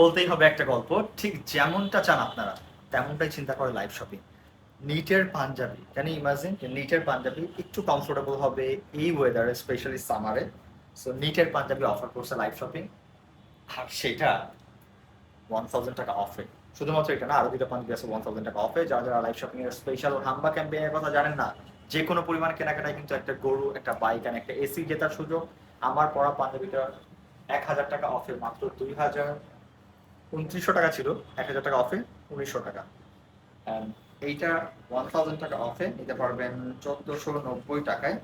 বলতেই হবে একটা গল্প, ঠিক যেমনটা চান আপনারা, তেমনটাই চিন্তা করে লাইভ শপিং নিটের পাঞ্জাবি ক্যান ইমাজিন নিটের পাঞ্জাবি একটু কমফোর্টেবল হবে এই ওয়েদারে স্পেশালি সামারে সো নিটের পাঞ্জাবি অফার করছে লাইভ শপিং আর সেটা ওয়ান থাউজেন্ড টাকা অফে শুধুমাত্র এটা না আরও দুটো পাঞ্জাবি আছে ওয়ান থাউজেন্ড টাকা অফে যারা যারা লাইভ শপিং এর স্পেশাল হাম্বা ক্যাম্পেইনের কথা জানেন না, যে কোনো পরিমাণ কেনাকাটায় কিন্তু একটা গরু, একটা বাইক আর একটা এসি জেতার সুযোগ। আমার পড়া পাঞ্জাবিটা এক হাজার টাকা অফে মাত্র দুই হাজার। উনত্রিশশো টাকা ছিল, এক হাজার টাকা অফে উনিশশো টাকা। এইটা ওয়ান থাউজেন্ড টাকা অফে নিতে পারবেন চোদ্দোশো নব্বই টাকায়।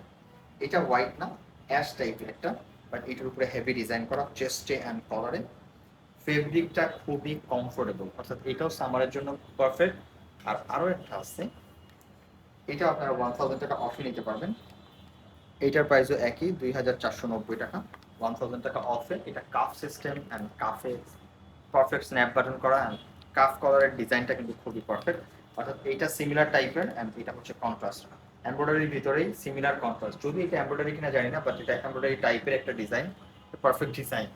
এটা হোয়াইট না অ্যাশ টাইপের একটা বাট এটার উপরে হেভি ডিজাইন করা চেস্টে অ্যান্ড কলারে ফেব্রিকটা খুবই কমফোর্টেবল অর্থাৎ এটাও সামারের জন্য পারফেক্ট আর আরও একটা আছে, এটা আপনারা ওয়ান থাউজেন্ড টাকা অফে নিতে পারবেন। এইটার প্রাইসও একই, দুই হাজার চারশো নব্বই টাকা। ওয়ান থাউজেন্ড টাকা অফে এটা কাফ সিস্টেম অ্যান্ড কাফে পারফেক্ট স্ন্যাপ বাটন করা অ্যান্ড কাফ কলারের ডিজাইনটা কিন্তু খুবই পারফেক্ট অর্থাৎ এইটা সিমিলার টাইপের অ্যান্ড এটা হচ্ছে কন্ট্রাস্ট এমব্রয়ডারির ভিতরেই সিমিলার কন্ট্রাস্ট যদি এটা এমব্রয়ডারি কিনা জানি না বাট এটা এমব্রয়ডারি টাইপের একটা ডিজাইন পারফেক্ট ডিজাইন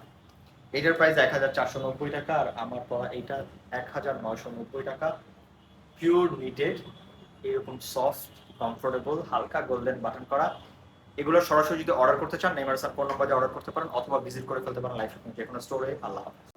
এটার প্রাইস এক হাজার চারশো নব্বই টাকা আর আমার পড়া এইটা এক হাজার নয়শো নব্বই টাকা। পিওর নিটেড এরকম সফট কমফোর্টেবল হালকা গোল্ডেন বাটন করা। এগুলো সরাসরি যদি অর্ডার করতে চান নেমার স্যার ফোন নাম্বারে অর্ডার করতে পারেন অথবা ভিজিট করে ফেলতে পারেন লাইফ যে কোনো স্টোরে আল্লাহ হাফেজ।